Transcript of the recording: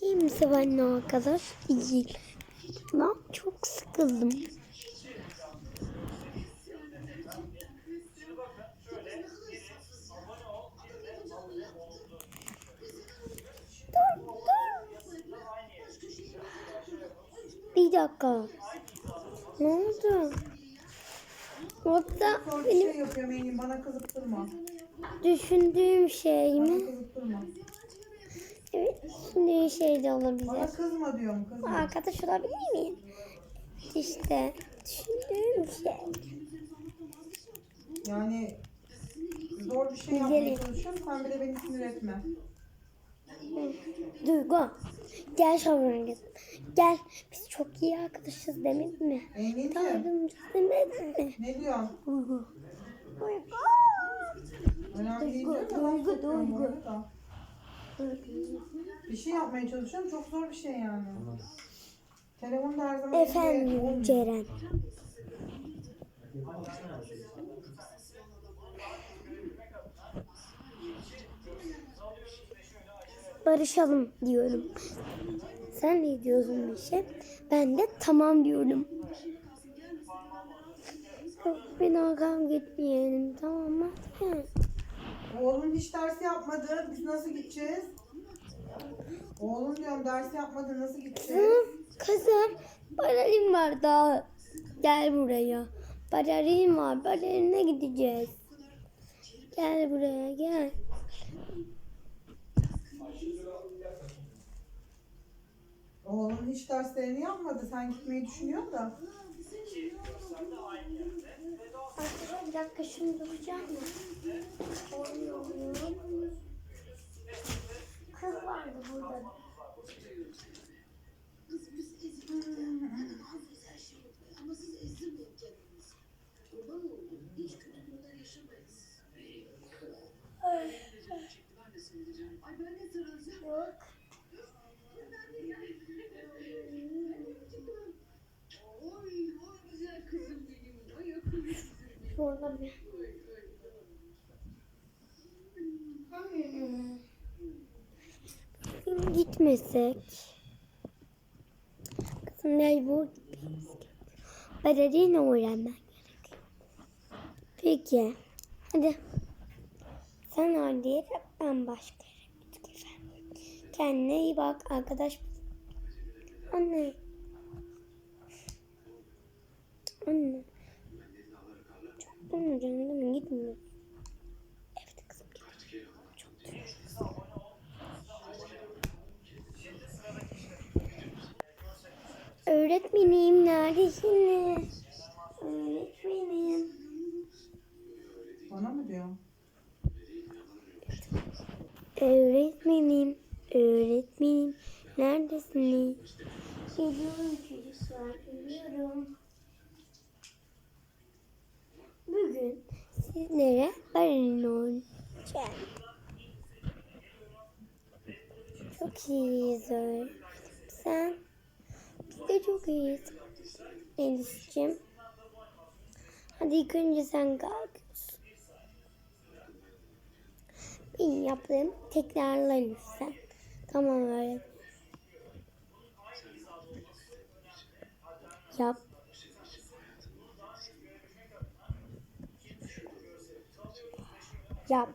Kimse benimle arkadaş değil. Ben çok sıkıldım. Dur, dur. Bir dakika. Ne oldu? Orada benim şey yapıyorum Engin bana kızıp durma. düşündüğüm şey Bana mi? kızıp durma. Evet, düşündüğüm şey de olabilir. Bana kızma diyorum kızma. Arkadaş olabilir miyim? İşte düşündüğüm şey. Yani zor bir şey yapmaya çalışıyorum sen bile beni sinir etme. Duygu. Gel şavrona Gel. Biz çok iyi arkadaşız demedin mi? Engin'ciğim Yardımcı demedin mi? ne diyorsun? Duygu. Önemli değil Duygu, duygu, duygu. Bir şey yapmaya çalışıyorum çok zor bir şey yani. Telefon da her zaman Efendim olmuyor. Ceren. Barışalım diyorum. Sen ne diyorsun bir şey? Ben de tamam diyorum. Bir daha kavga etmeyelim tamam mı? Oğlum hiç ders yapmadı. Biz nasıl gideceğiz? Oğlum diyorum ders yapmadı nasıl gideceğiz? Kızım balerin var daha. Gel buraya. Balerin var. Balerine gideceğiz. Gel buraya gel. Oğlum hiç derslerini yapmadı. Sen gitmeyi düşünüyorsun da. Bir dakika şunu duracağım mı? Oynuyorum. Kız vardı burada. Yok. Şurada bir. Bugün gitmesek. Kızım mecbur gitmemiz gerekiyor. Balerin öğrenmen gerekiyor. Peki. Hadi. Sen orada ben başka yere. Kendine iyi bak arkadaş. Anne. Anne. Çok durmayacaksın değil mi? Gitmiyor. Evet kızım git. Çok duruyorsun. Öğretmenim neredesiniz? Öğretmenim. Bana mı diyorsun? Öğretmenim. Öğretmenim. Neredesiniz? Geliyorum çocuklar. Geliyorum. Bugün sizlere balerin oynayacağım. Çok iyiyiz öğretmenim. Sen? De çok iyiyiz. Elis'ciğim. Hadi ilk önce sen kalkıyorsun. Benim yaptığım tekrarla lütfen. Tamam öğretmenim. Yap. Yap.